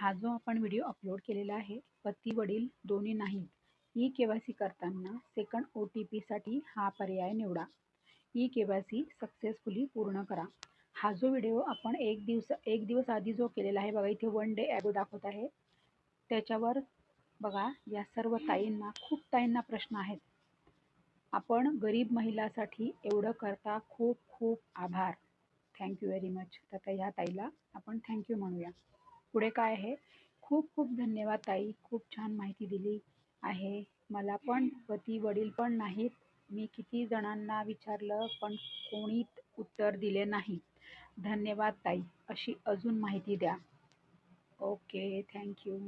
हा जो आपण व्हिडिओ अपलोड केलेला आहे पती वडील दोन्ही नाहीत. ई के वाय सी करताना सेकंड ओ टी पीसाठी हा पर्याय निवडा. E K Y C successfully पूर्ण करा. हा जो व्हिडिओ आपण एक दिवस एक दिवस आधी जो केलेला आहे बघा इथे वन डे ॲगो दाखवत आहे. त्याच्यावर बघा या सर्व ताईंना खूप ताईंना प्रश्न आहेत. आपण गरीब महिलासाठी एवढं करता खूप खूप आभार. थँक्यू व्हेरी मच तर ह्या ताईला आपण थँक्यू म्हणूया. पुढे काय आहे? खूप खूप धन्यवाद ताई. खूप छान माहिती दिली आहे. मला पण पती वडील पण नाहीत. मी किती जणांना विचारलं पण कोणीच उत्तर दिले नाही. धन्यवाद ताई. अशी अजून माहिती द्या. ओके थँक्यू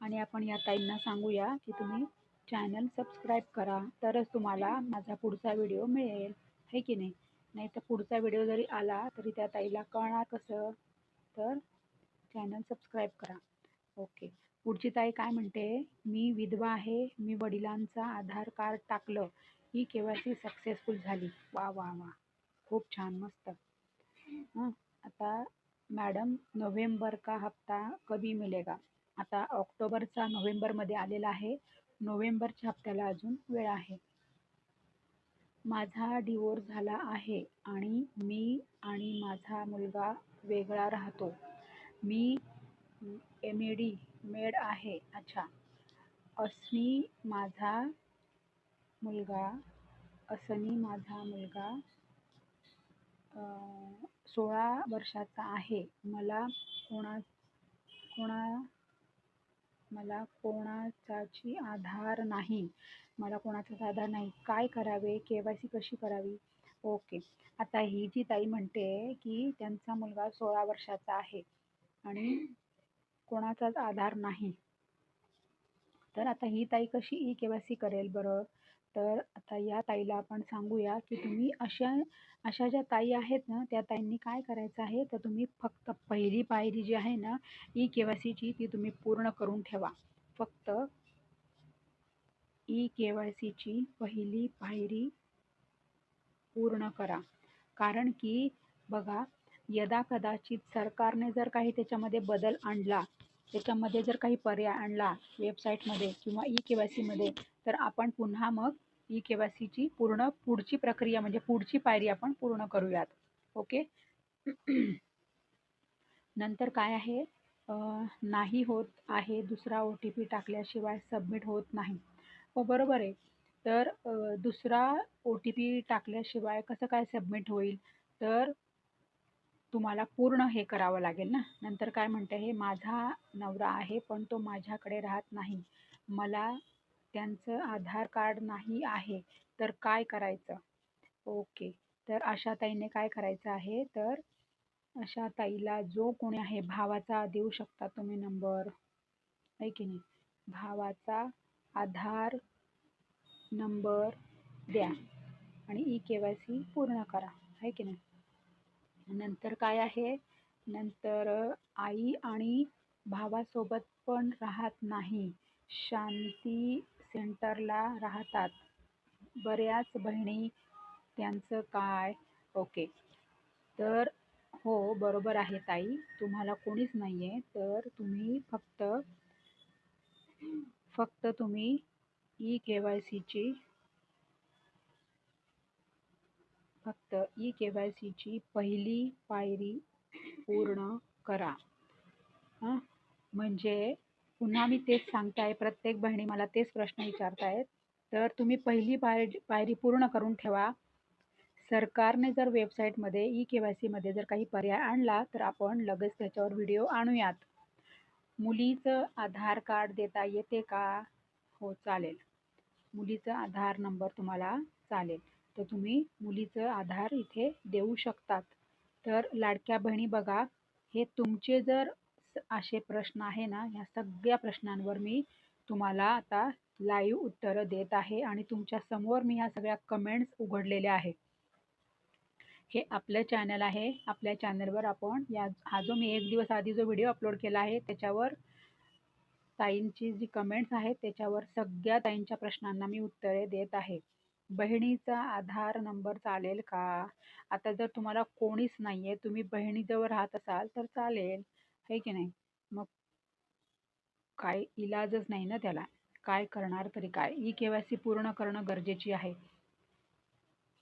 आणि आपण या ताईंना सांगूया की तुम्ही चॅनल सबस्क्राईब करा. तरच तुम्हाला माझा पुढचा व्हिडिओ मिळेल. आहे की नाही? नाही तर पुढचा व्हिडिओ जरी आला तरी त्या ताईला कळणार कसं? तर चॅनल सबस्क्राईब करा. ओके पुढची ताई काय म्हणते? मी विधवा आहे मी वडिलांचा आधार कार्ड टाकलं ही के वाय सी सक्सेसफुल झाली. वा वा वा. खूप छान मस्त. हां आता मॅडम नोव्हेंबर का हप्ता कभी मिलेगा? आता ऑक्टोबरचा नोव्हेंबरमध्ये आलेला आहे. नोव्हेंबरच्या हप्त्याला अजून वेळ आहे. माझा डिवोर्स झाला आहे आणि मी आणि माझा मुलगा वेगळा राहतो. मी एम ए डी मेड आहे. अच्छा. असनी माझा मुलगा असनी माझा मुलगा सोळा वर्षाचा आहे. मला कोणा कोणा मला कोणाचाची आधार नाही. मला कोणाचाच आधार नाही. काय करावे? के वाय सी कशी करावी? ओके. आता ही जी ताई म्हणते की त्यांचा मुलगा सोळा वर्षाचा आहे. आणि कोणाचाच आधार नाही. तर आता ही ताई कशी ई के वाय सी करेल बरं? तर आता या ताईला आपण सांगूया की तुम्ही अशा अशा ज्या ताई आहेत ना त्या ताईंनी काय करायचं आहे? तर तुम्ही फक्त पहिली पायरी जी आहे ना ई के वाय सीची ती तुम्ही पूर्ण करून ठेवा. फक्त ई के वाय सीची पहिली पायरी पूर्ण करा. कारण की बघा यदा कदाचित सरकारने जर काही त्याच्यामध्ये बदल आणला त्याच्यामध्ये जर काही पर्याय आणला वेबसाईटमध्ये किंवा ई के वाय सीमध्ये तर आपण पुन्हा मग ई के वाय सीची पूर्ण पुढची प्रक्रिया म्हणजे पुढची पायरी आपण पूर्ण करूयात. ओके? नंतर काय आहे? नाही होत आहे दुसरा ओ टी पी टाकल्याशिवाय सबमिट होत नाही. हो बरोबर आहे. तर दुसरा ओ टी पी टाकल्याशिवाय कसं काय सबमिट होईल? तर तुम्हाला पूर्ण हे करावं लागेल ना? नंतर काय म्हणते हे माझा नवरा आहे पण तो माझ्याकडे राहत नाही. मला त्यांचं आधार कार्ड नाही आहे. तर काय करायचं? ओके. तर अशा ताईने काय करायचं आहे तर अशा ताईला जो कोणी आहे भावाचा देऊ शकता तुम्ही नंबर. आहे की नाही? भावाचा आधार नंबर द्या आणि ई के वाय सी पूर्ण करा. आहे की नाही? नंतर काय आहे? नंतर आई आणि भावासोबत पण राहत नाही. शांती सेंटरला राहतात. बऱ्याच बहिणी त्यांचं काय? ओके. तर हो बरोबर आहे ताई. तुम्हाला कोणीच नाही आहे तर तुम्ही फक्त फक्त तुम्ही ई के वाय सीची फक्त ई के वाय सीची पहिली पायरी पूर्ण करा. हां? म्हणजे पुन्हा मी तेच सांगताय प्रत्येक बहिणी मला तेच प्रश्न विचारतायत. तर तुम्ही पहिली पाय पायरी पूर्ण करून ठेवा. सरकारने जर वेबसाईटमध्ये ई के वाय सीमध्ये जर काही पर्याय आणला तर आपण लगेच त्याच्यावर व्हिडिओ आणूयात. मुलीचं आधार कार्ड देता येते का? हो चालेल. मुलीचं आधार नंबर तुम्हाला चालेल. तर तुम्ही मुलीचं आधार इथे देऊ शकतात. तर लाडक्या बहिणी बघा हे तुमचे जर असे प्रश्न आहे ना ह्या सगळ्या प्रश्नांवर मी तुम्हाला आता लाईव्ह उत्तरं देत आहे आणि तुमच्यासमोर मी ह्या सगळ्या कमेंट्स उघडलेल्या आहेत. हे आपलं चॅनल आहे. आपल्या चॅनलवर आपण या हा जो मी एक दिवस आधी जो व्हिडिओ अपलोड केला आहे त्याच्यावर ताईंची जी कमेंट्स आहेत त्याच्यावर सगळ्या ताईंच्या प्रश्नांना मी उत्तरे देत आहे. बहिणीचा आधार नंबर चालेल का? आता जर तुम्हाला कोणीच नाही आहे तुम्ही बहिणीजवळ राहत असाल तर चालेल आहे की नाही? मग काय इलाजच नाही ना त्याला. काय करणार तरी काय? ई के वाय सी पूर्ण करणं गरजेची आहे.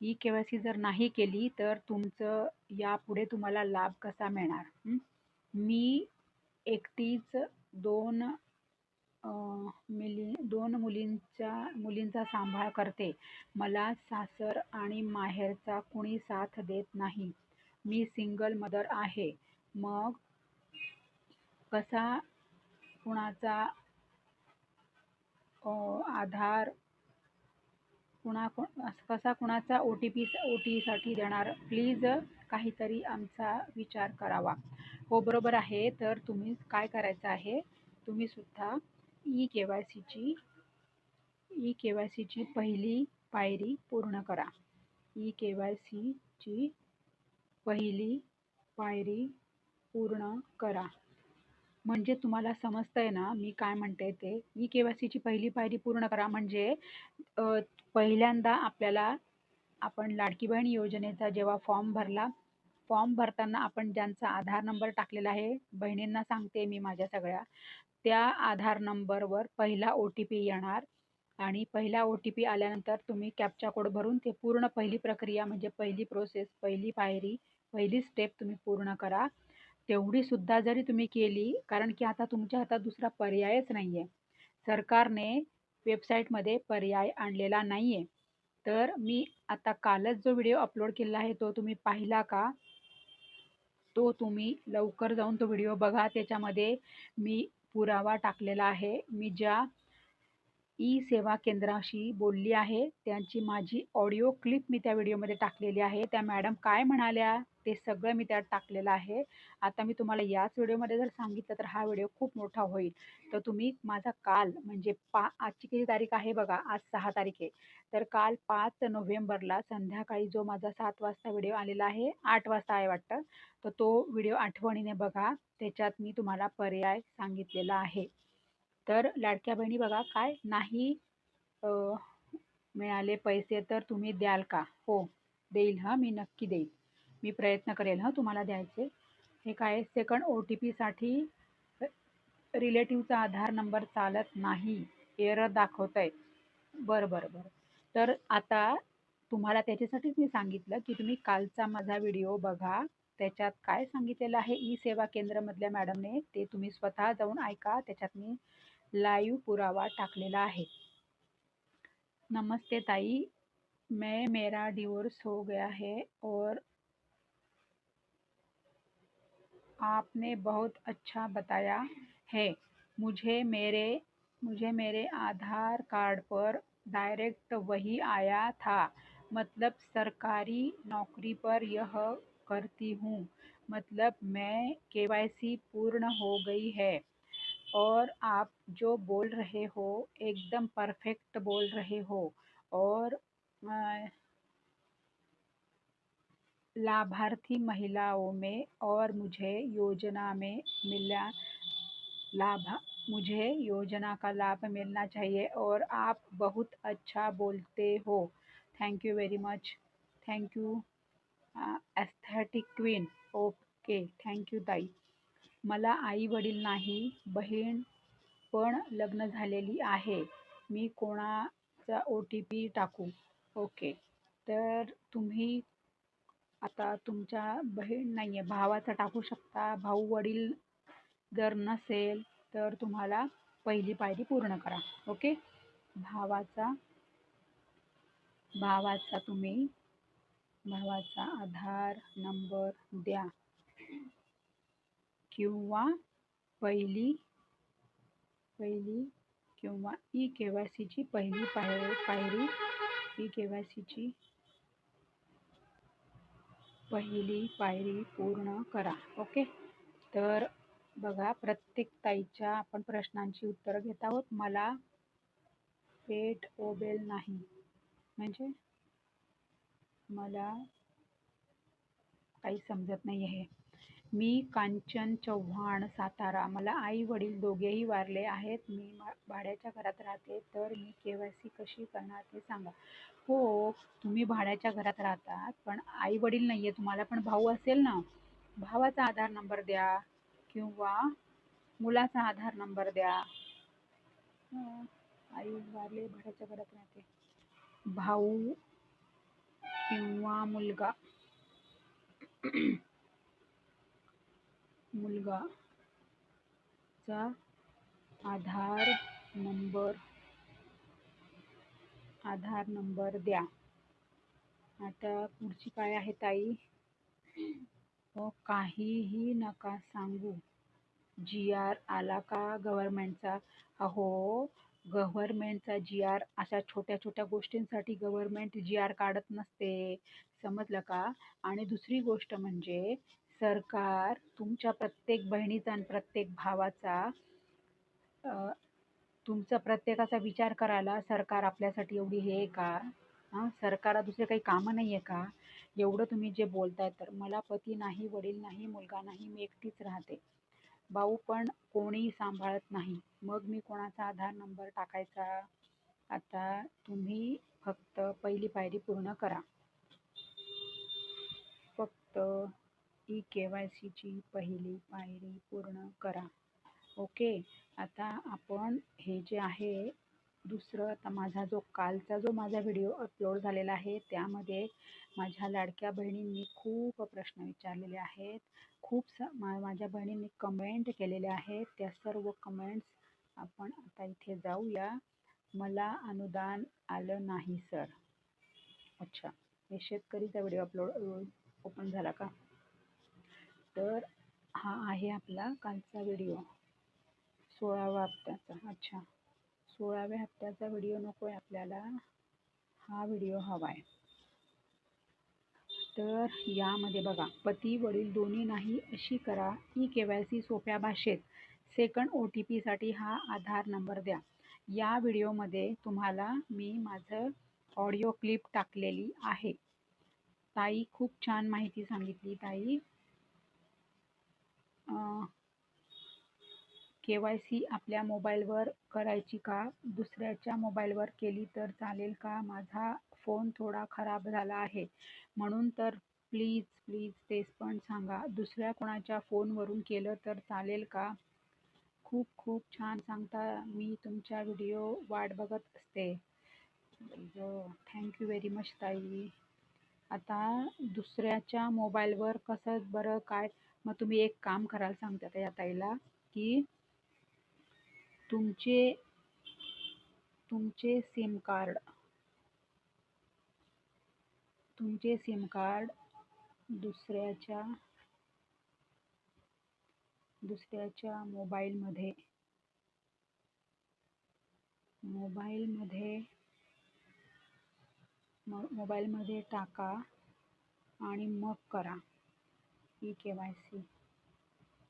ई के वाय सी जर नाही केली तर तुमचं यापुढे तुम्हाला लाभ कसा मिळणार? मी एकटीच दोन मिली दोन मुलींच्या मुलींचा सांभाळ करते. मला सासर आणि माहेरचा कुणी साथ देत नाही. मी सिंगल मदर आहे. मग कसा कुणाचा आधार कुणा कसा कुणाचा ओ टी पी ओ टीसाठी देणार? प्लीज काहीतरी आमचा विचार करावा. हो बरोबर आहे. तर तुम्ही काय करायचं आहे? तुम्ही सुद्धा ई के वाय सीची ई के वाय सीची पहिली पायरी पूर्ण करा. ई के वाय सीची पहिली पायरी पूर्ण करा. म्हणजे तुम्हाला समजतंय ना मी काय म्हणते ते? ई के वाय सीची पहिली पायरी पूर्ण करा. म्हणजे पहिल्यांदा आपल्याला आपण लाडकी बहीण योजनेचा जेव्हा फॉर्म भरला फॉर्म भरताना आपण ज्यांचा आधार नंबर टाकलेला आहे बहिणींना सांगते मी माझ्या सगळ्या. त्या आधार नंबरवर पहिला ओ टी पी येणार आणि पहिला ओ टी पी आल्यानंतर तुम्ही कॅपचा कोड भरून ते पूर्ण पहिली प्रक्रिया म्हणजे पहिली प्रोसेस पहिली पायरी पहिली स्टेप तुम्ही पूर्ण करा. तेवढीसुद्धा जरी तुम्ही केली कारण की आता तुमच्या हातात दुसरा पर्यायच नाही आहे सरकारने वेबसाईटमध्ये पर्याय आणलेला नाही आहे तर मी आता कालच जो व्हिडिओ अपलोड केलेला आहे तो तुम्ही पाहिला का? तो तुम्ही लवकर जाऊन तो व्हिडिओ बघा. त्याच्यामध्ये मी पुरावा टाकलेला आहे. मी ज्या ई सेवा केंद्राशी बोलली आहे. त्यांची माझी ऑडिओ क्लिप मी त्या व्हिडिओमध्ये टाकलेली आहे. त्या मॅडम काय म्हणाल्या ते सगळं मी त्यात टाकलेलं आहे. आता मी तुम्हाला याच व्हिडिओमध्ये जर सांगितलं तर हा व्हिडिओ खूप मोठा होईल. तर तुम्ही माझा काल म्हणजे पा आजची किती तारीख आहे बघा? आज सहा तारीख आहे. तर काल पाच नोव्हेंबरला संध्याकाळी जो माझा सात वाजता व्हिडिओ आलेला आहे आठ वाजता आहे वाटतं तर तो व्हिडिओ आठवणीने बघा. त्याच्यात मी तुम्हाला पर्याय सांगितलेला आहे. तर लाडक्या बहिणी बघा काय नाही मिळाले पैसे तर तुम्ही द्याल का? हो देईल. हां मी नक्की देईल. मी प्रयत्न करेल. हां तुम्हाला द्यायचे. हे काय? सेकंड ओ टी पीसाठी रिलेटिव्हचा आधार नंबर चालत नाही. एरर दाखवत आहे बरं बरं बरं. तर आता तुम्हाला त्याच्यासाठीच मी सांगितलं की तुम्ही कालचा माझा व्हिडिओ बघा. त्याच्यात काय सांगितलेलं आहे? ई सेवा केंद्रामधल्या मॅडमने ते तुम्ही स्वतः जाऊन ऐका. त्याच्यात मी लाईव्ह पुरावा टाकलेला आहे. नमस्ते ताई. मैं मेरा डिवोर्स हो गया है और आपने बहुत अच्छा बताया है. मुझे मेरे मुझे मेरे आधार कार्ड पर डायरेक्ट वही आया था. मतलब सरकारी नौकरी पर यह करती हूँ. मतलब मैं केवाईसी पूर्ण हो गई है. और आप जो बोल रहे हो, एकदम परफेक्ट बोल रहे हो और लाभार्थी महिलाओं में और मुझे योजना में मिला, लाभ, मुझे योजना का लाभ मिलना चाहिए और आप बहुत अच्छा बोलते हो। Thank you very much thank you aesthetic queen okay thank you ताई मला आई वडील नाही बहीण पण लग्न झालेली आहे. मी कोणाचा ओ टी पी टाकू? ओके. तर तुम्ही आता तुमच्या बहीण नाही आहे भावाचा टाकू शकता. भाऊ वडील जर नसेल तर तुम्हाला पहिली पायरी पूर्ण करा. ओके? भावाचा भावाचा तुम्ही भावाचा आधार नंबर द्या. किंवा पहिली पहिली किंवा ई के वाय सीची पहिली पायरी पायरी ई के वाय सीची पहिली पायरी पूर्ण करा. ओके? तर बघा प्रत्येक ताईच्या आपण प्रश्नांची उत्तरं घेत आहोत. मला पेट ओबेल नाही. म्हणजे? मला काही समजत नाही आहे मी कांचन चव्हाण सातारा मला आई वडील दोघेही वारले आहेत. मी मा- भाड्याच्या घरात राहते तर मी के वाय सी कशी करणार ते सांगा. हो तुम्ही भाड्याच्या घरात राहतात पण आई वडील नाही आहे तुम्हाला पण भाऊ असेल ना? भावाचा आधार नंबर द्या किंवा मुलाचा आधार नंबर द्या. हो, आई वारले भाड्याच्या घरात राहते. भाऊ किंवा मुलगा. मुलगा चा आधार नंबर आधार नंबर द्या. आता पुढची काय आहे ताई? हो काहीही नका सांगू. जी आर आला का गव्हर्नमेंटचा? अहो गव्हर्नमेंटचा जी आर अशा छोट्या छोट्या गोष्टींसाठी गव्हर्नमेंट जी आर काढत नसते. समजलं का? आणि दुसरी गोष्ट म्हणजे सरकार तुमच्या प्रत्येक बहिणीचा आणि प्रत्येक भावाचा तुमचा प्रत्येकाचा विचार करायला सरकार आपल्यासाठी एवढी हे आहे का? हां सरकारला दुसरे काही कामं नाही आहे का? एवढं तुम्ही जे बोलताय तर मला पती नाही वडील नाही मुलगा नाही मी एकटीच राहते. भाऊ पण कोणीही सांभाळत नाही. मग मी कोणाचा आधार नंबर टाकायचा? आता तुम्ही फक्त पहिली पायरी पूर्ण करा. फक्त ई के वाय सीची पहिली पायरी पूर्ण करा. ओके? आता आपण हे जे आहे दुसरं आता माझा जो कालचा जो माझा व्हिडिओ अपलोड झालेला आहे त्यामध्ये माझ्या लाडक्या बहिणींनी खूप प्रश्न विचारलेले आहेत. खूप स मा माझ्या बहिणींनी कमेंट केलेल्या आहेत. त्या सर्व कमेंट्स आपण आता इथे जाऊया. मला अनुदान आलं नाही सर अच्छा. हे शेतकरीचा व्हिडिओ अपलोड ओपन झाला का? तर हा आहे आपला कालचा व्हिडिओ सोळावा हप्त्याचा. अच्छा. सोळाव्या हप्त्याचा व्हिडिओ नको आहे आपल्याला. हा व्हिडिओ हवा आहे तर यामध्ये बघा पती वडील दोन्ही नाही अशी करा. ई के वाय सी सोप्या भाषेत. सेकंड ओ टी पीसाठी हा आधार नंबर द्या. या व्हिडिओमध्ये तुम्हाला मी माझं ऑडिओ क्लिप टाकलेली आहे. ताई खूप छान माहिती सांगितली ताई. के वाय सी आपल्या मोबाईलवर करायची का? दुसऱ्याच्या मोबाईलवर केली तर चालेल का? माझा फोन थोडा खराब झाला आहे. म्हणून तर प्लीज प्लीज तेच पण सांगा. दुसऱ्या कोणाच्या फोनवरून केलं तर चालेल का? खूप खूप छान सांगता मी तुमच्या व्हिडिओ वाट बघत असते. थँक्यू व्हेरी मच ताई. आता दुसऱ्याच्या मोबाईलवर कसं बरं काय? मग तुम्ही एक काम करायला सांगता त्या ताईला की तुमचे तुमचे सिम कार्ड तुमचे सिम कार्ड दुसऱ्याच्या दुसऱ्याच्या मोबाईलमध्ये मोबाईलमध्ये मोबाईलमध्ये टाका आणि मग करा. E K Y C.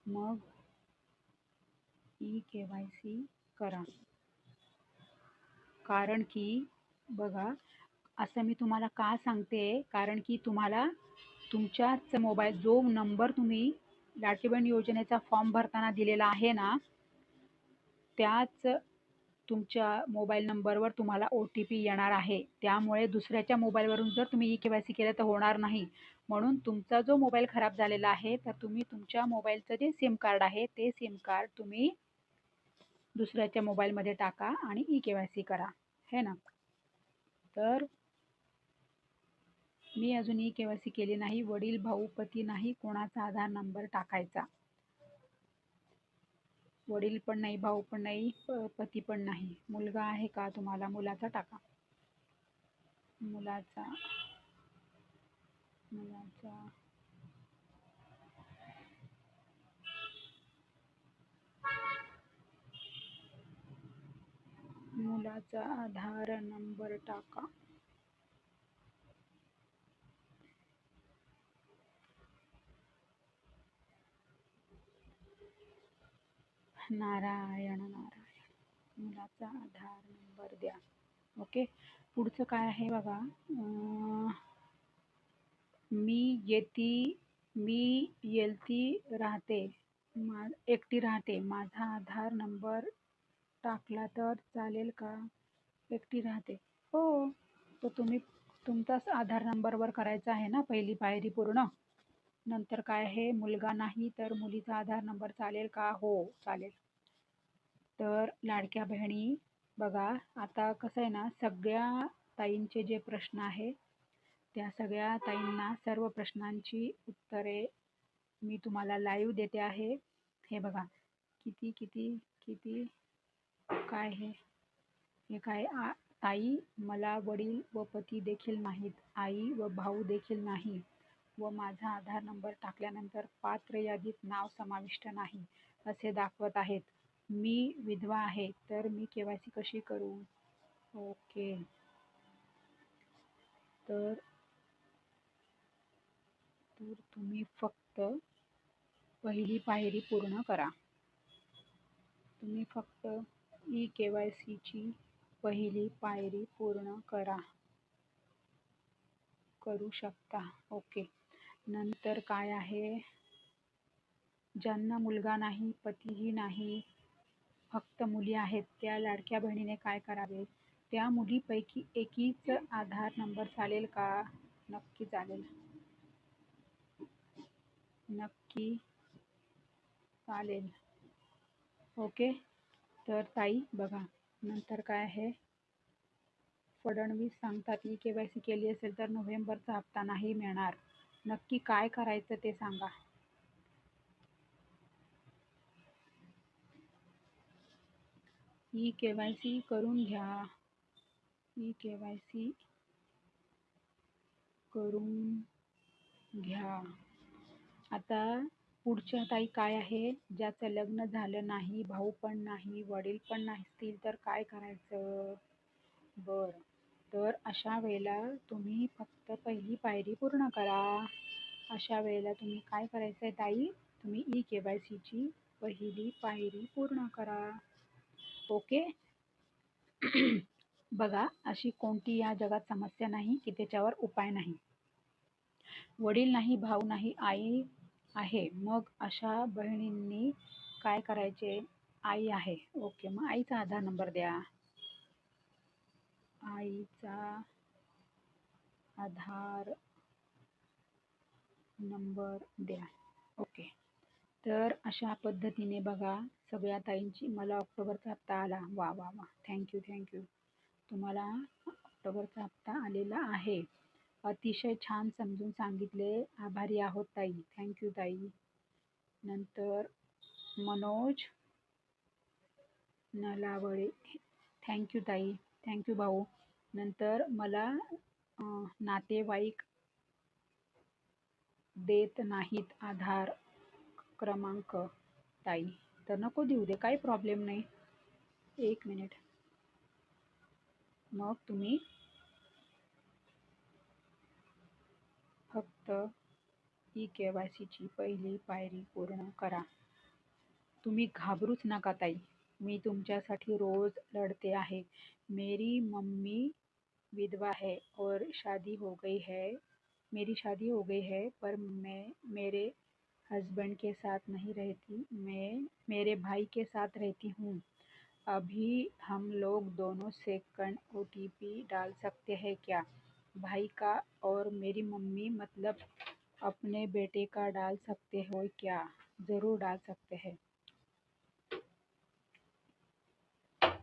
मग ई के वाय सी करा. कारण की बघा असं मी तुम्हाला का सांगते? कारण की तुम्हाला तुमच्याच मोबाईल जो नंबर तुम्ही लाडकी बहीण योजनेचा फॉर्म भरताना दिलेला आहे ना त्याच तुमच्या मोबाईल नंबरवर तुम्हाला ओ टी पी येणार आहे. त्यामुळे दुसऱ्याच्या मोबाईलवरून जर तुम्ही ई के वाय सी केलं तर होणार नाही. म्हणून तुमचा जो मोबाईल खराब झालेला आहे तर तुम्ही तुमच्या मोबाईलचं जे सिम कार्ड आहे ते सिम कार्ड तुम्ही दुसऱ्याच्या मोबाईलमध्ये टाका आणि ई के वाय सी करा. है ना? तर मी अजून ई के वाय सी केली नाही. वडील भाऊ पती नाही. कोणाचा आधार नंबर टाकायचा? वडील पण नाही भाऊ पण नाही पती पण नाही. मुलगा आहे का तुम्हाला? मुलाचा टाका. मुलाचा मुलाचा. मुलाचा आधार नंबर टाका. नारायण नारायण. मुलाचा आधार नंबर द्या. ओके? पुढचं काय आहे बघा? मी येती मी येलती राहते. मा एकटी राहते. माझा आधार नंबर टाकला तर चालेल का? एकटी राहते. हो. तर तुम्ही तुमचाच आधार नंबरवर करायचा आहे ना? पहिली पायरी पूर्ण? नंतर काय आहे? मुलगा नाही तर मुलीचा आधार नंबर चालेल का? हो चालेल. तर लाडक्या बहिणी बघा आता कसं आहे ना सगळ्या ताईंचे जे प्रश्न आहे त्या सगळ्या ताईंना सर्व प्रश्नांची उत्तरे मी तुम्हाला लाईव्ह देते आहे. हे बघा किती किती किती काय हे? हे काय आ ताई मला वडील व पती देखील नाहीत आई व भाऊ देखील नाही व माझा आधार नंबर टाकल्यानंतर पात्र यादीत नाव समाविष्ट नाही असे दाखवत आहेत. मी विधवा आहे तर मी के वाय सी कशी करू? ओके. तर तर तुम्ही फक्त पहिली पायरी पूर्ण करा. तुम्ही फक्त ई के वाय सीची पहिली पायरी पूर्ण करा. करू शकता. ओके. नंतर काय आहे? ज्यांना मुलगा नाही पतीही नाही फक्त मुली आहेत त्या लाडक्या बहिणीने काय करावे? त्या मुलीपैकी एकीच आधार नंबर चालेल का? नक्की चालेल. नक्की चालेल. ओके? तर ताई बघा नंतर काय आहे? फडणवीस सांगतात ई के वाय सी केली असेल तर नोव्हेंबरचा हप्ता नाही मिळणार. नक्की काय करायचं ते सांगा. ई के वाय सी करून घ्या. ई के वाय सी करून घ्या. आता पुढच्या ताई काय आहे? ज्याचं लग्न झालं नाही भाऊ पण नाही वडील पण नसतील तर काय करायचं? बरं. तर अशा वेळेला तुम्ही फक्त पहिली पायरी पूर्ण करा. अशा वेळेला तुम्ही काय करायचं आहे ताई? तुम्ही ई के वाय सीची पहिली पायरी पूर्ण करा. ओके? बघा अशी कोणती या जगात समस्या नाही की त्याच्यावर उपाय नाही. वडील नाही भाऊ नाही आई आहे. मग अशा बहिणींनी काय करायचे? आई आहे. ओके मग आईचा आधार नंबर द्या. आईचा आधार नंबर द्या. ओके. तर अशा पद्धतीने बघा सगळ्या ताईंची. मला ऑक्टोबरचा हप्ता आला. वा वा वा. थँक्यू थँक्यू तुम्हाला ऑक्टोबरचा हप्ता आलेला आहे. अतिशय छान समजून सांगितले. आभारी आहोत ताई. थँक्यू ताई. नंतर मनोज नलावळे थँक्यू ताई. थँक्यू भाऊ. नंतर मला नातेवाईक देत नाहीत आधार क्रमांक ताई. तर नको देऊ दे काही प्रॉब्लेम नाही. एक मिनिट मग तुम्ही फक्त ई के वाय सीची पहिली पायरी पूर्ण करा. तुम्ही घाबरूच नका ताई. मी तुमच्यासाठी रोज लढते आहे. मेरी मम्मी विधवा है और शादी हो गई है। मेरी शादी हो गई है, पर मैं, मेरे हस्बैंड के साथ नहीं रहती। मैं, मेरे भाई के साथ रहती हूँ। अभी हम लोग दोनों से सेकंड ओ डाल सकते हैं क्या? भाई का और मेरी मम्मी मतलब अपने बेटे का डाल सकते हो क्या? ज़रूर डाल सकते हैं।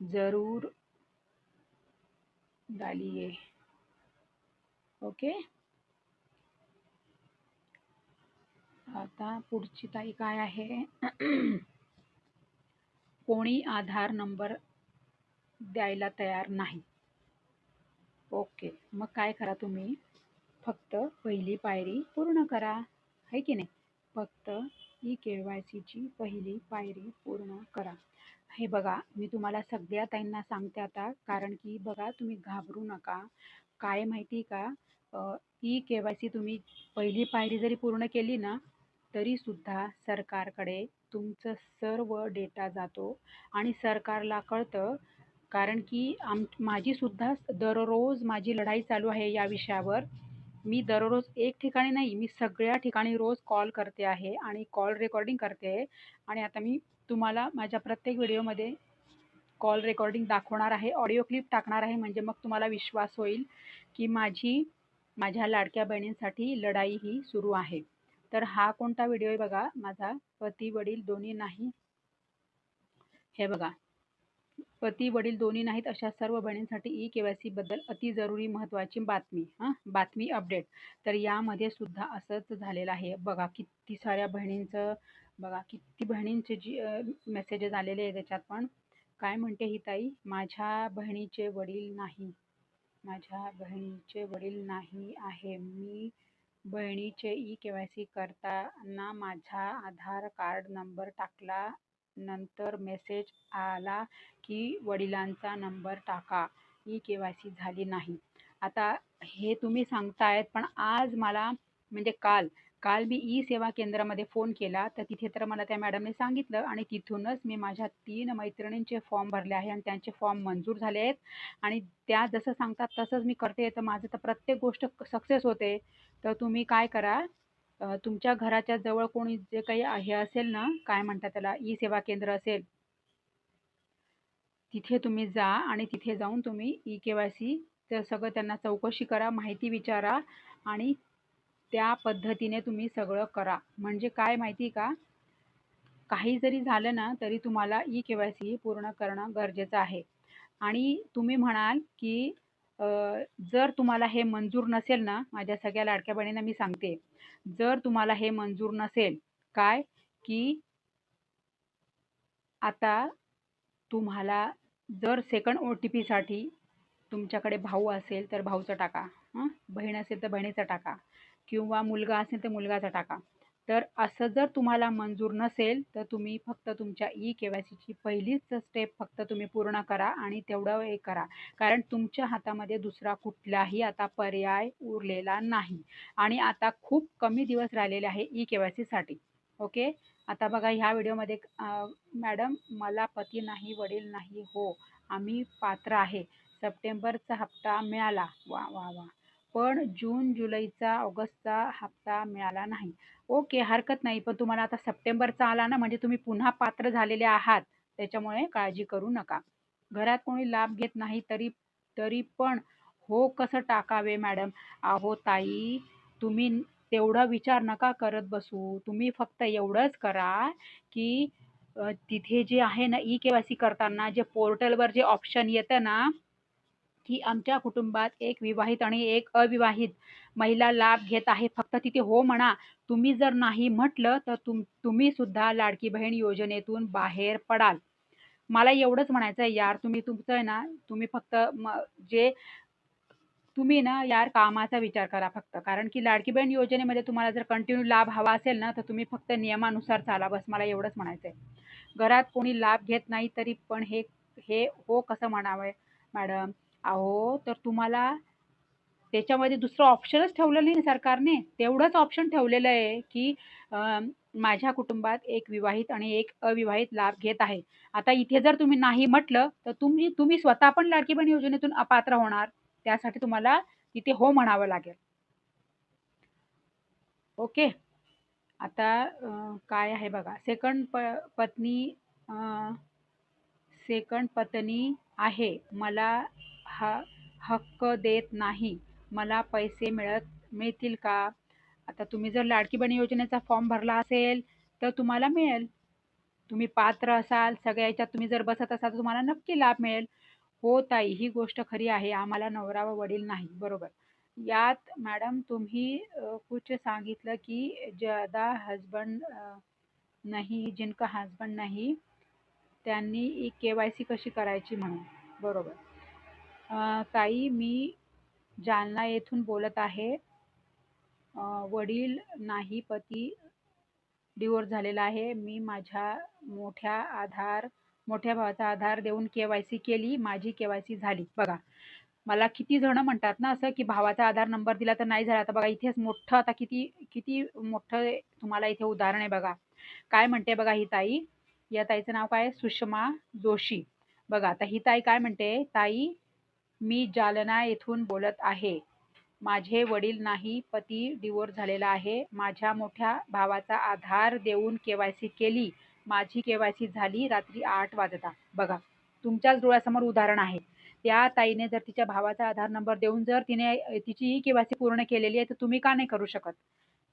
ज़रूर डालिए ओके आता पुढची ताई काय आहे? कोणी आधार नंबर द्यायला तयार नाही. ओके मग काय करा तुम्ही? फक्त पहिली पायरी पूर्ण करा. है की नाही? फक्त ई के वाय सीची पहिली पायरी पूर्ण करा. हे बघा मी तुम्हाला सगळ्या ताईंना सांगते आता कारण की बघा तुम्ही घाबरू नका. काय माहिती का? ई के वाय सी तुम्ही पहिली पायरी जरी पूर्ण केली ना तरीसुद्धा सरकारकडे तुमचं सर्व डेटा जातो. आणि सरकारला कळतं कारण की आम माझीसुद्धा दररोज माझी लढाई चालू आहे या विषयावर. मी दररोज एक ठिकाणी नाही मी सगळ्या ठिकाणी रोज कॉल करते आहे आणि कॉल रेकॉर्डिंग करते आहे. आणि आता मी तुम्हाला माझ्या प्रत्येक व्हिडिओमध्ये कॉल रेकॉर्डिंग दाखवणार आहे ऑडिओ क्लिप टाकणार आहे म्हणजे मग तुम्हाला विश्वास होईल की माझी माझ्या लाडक्या बहिणींसाठी लढाई ही सुरू आहे. तर हा कोणता व्हिडिओ आहे बघा माझा पती वडील दोन्ही नाही. हे बघा. पती वडील दोन्ही नाहीत अशा सर्व बहिणींसाठी ई के वाय सीबद्दल अति जरुरी महत्त्वाची बातमी हां? बातमी अपडेट. तर यामध्ये सुद्धा असंच झालेलं आहे. बघा किती साऱ्या बहिणींचं बघा किती बहिणींचे जी मेसेजेस आलेले आहे त्याच्यात पण. काय म्हणते ही ताई? माझ्या बहिणीचे वडील नाही. माझ्या बहिणीचे वडील नाही आहे. मी बहिणीचे ई के वाय सी करताना माझा आधार कार्ड नंबर टाकला नंतर मेसेज आला की वडिलांचा नंबर टाका. ही के वाय सी झाली नाही. आता हे तुम्ही सांगतायत पण आज मला म्हणजे काल काल मी ई सेवा केंद्रामध्ये फोन केला तर तिथे तर मला त्या मॅडमने सांगितलं आणि तिथूनच मी माझ्या तीन मैत्रिणींचे फॉर्म भरले आहे आणि त्यांचे फॉर्म मंजूर झाले आहेत. आणि त्या जसं सांगतात तसंच मी करते. तर माझं तर प्रत्येक गोष्ट सक्सेस होते. तर तुम्ही काय करा तुमच्या घराच्या जवळ कोणी जे काही हे असेल ना काय म्हणतात त्याला ई सेवा केंद्र असेल तिथे तुम्ही जा आणि तिथे जाऊन तुम्ही ई के वाय सी तर सगळं त्यांना चौकशी करा माहिती विचारा आणि त्या पद्धतीने तुम्ही सगळं करा. म्हणजे काय माहिती का? काही जरी झालं ना तरी तुम्हाला ई के वाय सी पूर्ण करणं गरजेचं आहे. आणि तुम्ही म्हणाल की जर तुम्हाला हे मंजूर नसेल ना माझ्या सगळ्या लाडक्या बहिणींना मी सांगते. जर तुम्हाला हे मंजूर नसेल काय? की आता तुम्हाला जर सेकंड ओ टी पीसाठी तुमच्याकडे भाऊ असेल तर भाऊचं टाका. हां? बहीण असेल तर बहिणीचं टाका. किंवा मुलगा असेल तर मुलगाचा टाका. तर असं जर तुम्हाला मंजूर नसेल तर तुम्ही फक्त तुमच्या ई के वाय सीची पहिलीच स्टेप फक्त तुम्ही पूर्ण करा आणि तेवढं हे करा. कारण तुमच्या हातामध्ये दुसरा कुठलाही आता पर्याय उरलेला नाही. आणि आता खूप कमी दिवस राहिलेले आहे ई के वाय सीसाठी ओके? आता बघा ह्या व्हिडिओमध्ये मॅडम मला पती नाही वडील नाही हो आम्ही पात्र आहे. सप्टेंबरचा हप्ता मिळाला. वा वा वा. पण जून जुलैचा ऑगस्टचा हप्ता मिळाला नाही. ओके हरकत नाही. पण तुम्हाला आता सप्टेंबरचा आला ना म्हणजे तुम्ही पुन्हा पात्र झालेले आहात. त्याच्यामुळे काळजी करू नका. घरात कोणी लाभ घेत नाही तरी तरी पण हो कसं टाकावे मॅडम? अहो ताई तुम्ही तेवढा विचार नका करत बसू. तुम्ही फक्त एवढंच करा की तिथे जे आहे ना ई के वाय सी करताना जे पोर्टलवर जे ऑप्शन येतं ना की आमच्या कुटुंबात एक विवाहित आणि एक अविवाहित महिला लाभ घेत आहे. फक्त तिथे हो म्हणा. तुम्ही जर नाही म्हटलं तर तुम तुम्ही सुद्धा लाडकी बहीण योजनेतून बाहेर पडाल. मला एवढंच म्हणायचं आहे यार तुम्ही तुमचं ना तुम्ही फक्त जे तुम्ही ना यार कामाचा विचार करा फक्त. कारण की लाडकी बहीण योजनेमध्ये तुम्हाला जर कंटिन्यू लाभ हवा असेल ना तर तुम्ही फक्त नियमानुसार चाला बस. मला एवढंच म्हणायचं आहे. घरात कोणी लाभ घेत नाही तरी पण हे हे हो कसं म्हणावं? मॅडम अहो तर तुम्हाला त्याच्यामध्ये दुसरं ऑप्शनच ठेवलं नाही सरकारने. तेवढंच ऑप्शन ठेवलेलं आहे की माझ्या कुटुंबात एक विवाहित आणि एक अविवाहित लाभ घेत आहे. आता इथे जर तुम्ही नाही म्हटलं तर तुम्ही तुम्ही स्वतः पण लाडकी योजनेतून अपात्र होणार. त्यासाठी तुम्हाला तिथे हो म्हणावं लागेल. ओके? आता काय आहे बघा. सेकंड प पत्नी सेकंड पत्नी आहे. मला हा हक्क देत नाही. मला पैसे मिळत मिळतील का? आता तुम्ही जर लाडकी बहीण योजनेचा फॉर्म भरला असेल तर तुम्हाला मिळेल. तुम्ही पात्र असाल सगळ्या याच्यात तुम्ही जर बसत असाल तर तुम्हाला नक्की लाभ मिळेल. हो ताई ही गोष्ट खरी आहे. आम्हाला नवरा व वडील नाही. बरोबर. यात मॅडम तुम्ही कुछ सांगितलं की ज्यादा हजबंड नाही जिनका हजबंड नाही त्यांनी के वाय सी कशी करायची म्हणून. बरोबर. ताई मी जालना येथून बोलत आहे. वडील नाही पती डिवोर्स झालेला आहे. मी माझ्या मोठ्या आधार मोठ्या भावाचा आधार देऊन के वाय सी केली. माझी के वाय सी झाली. बघा मला किती जण म्हणतात ना असं की भावाचा आधार नंबर दिला तर नाही झाला. आता बघा इथेच मोठं आता किती किती मोठं तुम्हाला इथे उदाहरण आहे बघा. काय म्हणते बघा ही ताई? या ताईचं नाव काय? सुषमा जोशी. बघा आता ही ताई काय म्हणते? ताई मी जालना येथून बोलत आहे. माझे वडील नाही पती डिवोर्स झालेला आहे. माझ्या मोठ्या भावाचा आधार देऊन के वाय सी केली. माझी के वाय सी झाली रात्री आठ वाजता. बघा तुमच्याच डोळ्यासमोर उदाहरण आहे. त्या ताईने जर तिच्या भावाचा आधार नंबर देऊन जर तिने तिची के वाय सी पूर्ण केलेली आहे तर तुम्ही का नाही करू शकत?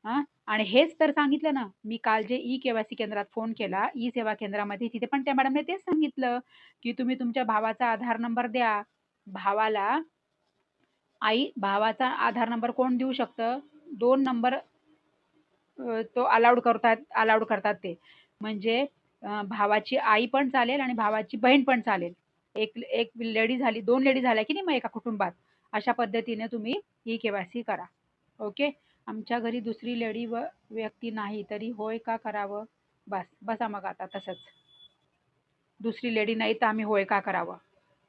हां? आणि हेच तर सांगितलं ना. मी काल जे ई केवायसी केंद्रात फोन केला ई सेवा केंद्रामध्ये तिथे पण त्या मॅडमने तेच सांगितलं की तुम्ही तुमच्या भावाचा आधार नंबर द्या. भावाला आई भावाचा आधार नंबर कोण देऊ शकतं? दोन नंबर तो अलाउड करतात अलाउड करतात ते. म्हणजे भावाची आई पण चालेल आणि भावाची बहीण पण चालेल. एक एक लेडी झाली दोन लेडी झाल्या की नाही मग एका कुटुंबात? अशा पद्धतीने तुम्ही ई केवायसी करा. ओके आमच्या घरी दुसरी लेडी व व्यक्ती नाही तरी होय का करावं? बस बसा मग आता तसंच. दुसरी लेडी नाही तर आम्ही होय का करावं?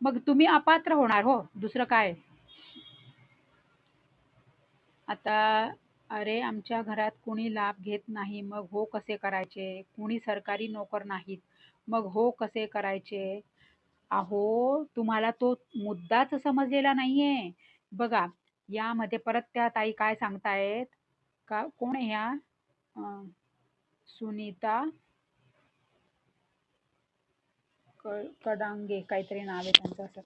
मग तुम्ही अपात्र होणार हो. दुसरं काय? आता अरे आमच्या घरात कुणी लाभ घेत नाही मग हो कसे करायचे? कुणी सरकारी नोकर नाहीत मग हो कसे करायचे? अहो तुम्हाला तो मुद्दाच समजलेला नाहीये. बघा यामध्ये परत त्या ताई काय सांगतायत? का कोण ह्या? सुनीता क- कडांगे काहीतरी नाव आहे त्यांचं असं.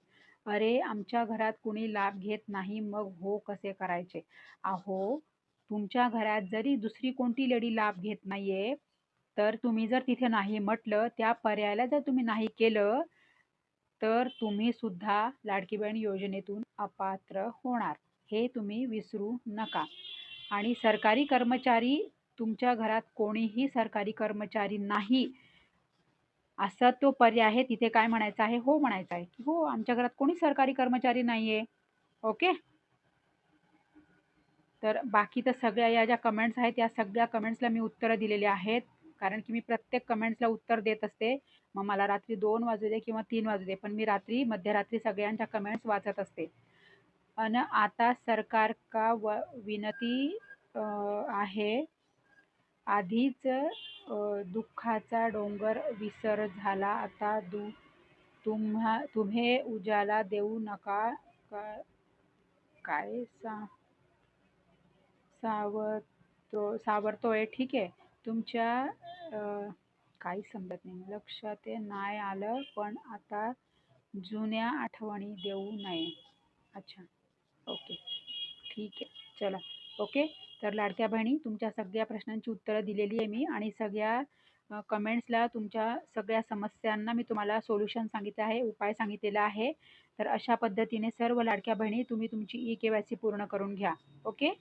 अरे आमच्या घरात कुणी लाभ घेत नाही मग हो कसे करायचे? अहो तुमच्या घरात जरी दुसरी कोणती लेडी लाभ घेत नाहीये तर तुम्ही जर तिथे नाही म्हटलं त्या पर्यायाला जर तुम्ही नाही केलं तर तुम्ही सुद्धा लाडकी बहीण योजनेतून अपात्र होणार. हे तुम्ही विसरू नका. आणि सरकारी कर्मचारी तुमच्या घरात कोणीही सरकारी कर्मचारी नाही असा तो पर्याय आहे तिथे काय म्हणायचं आहे? हो म्हणायचं आहे की हो आमच्या घरात कोणी सरकारी कर्मचारी नाही आहे ओके? तर बाकी तर सगळ्या या ज्या कमेंट्स आहेत या सगळ्या कमेंट्सला मी उत्तरं दिलेली आहेत. कारण की मी प्रत्येक कमेंट्सला उत्तर देत असते. मग मला रात्री दोन वाजू दे किंवा तीन वाजू दे पण मी रात्री मध्यरात्री सगळ्यांच्या कमेंट्स वाचत असते. आणि आता सरकार का व विनंती आहे? आधीच दुःखाचा डोंगर विसर झाला. आता दु तुम्हा तुम्हे उजाला देऊ नका. का काय सा सावरतो सावरतोय. ठीक आहे. तुमच्या काही समजत नाही. लक्षात नाही आलं पण आता जुन्या आठवणी देऊ नये. अच्छा. ओके. ठीक आहे. चला. ओके? तर लाडक्या बहिणी तुमच्या सगळ्या प्रश्नांची उत्तरं दिलेली आहे मी आणि सगळ्या कमेंट्सला तुमच्या सगळ्या समस्यांना मी तुम्हाला सोल्युशन सांगितलं आहे उपाय सांगितलेला आहे. तर अशा पद्धतीने सर्व लाडक्या बहिणी तुम्ही तुमची ई के वाय सी पूर्ण करून घ्या. ओके?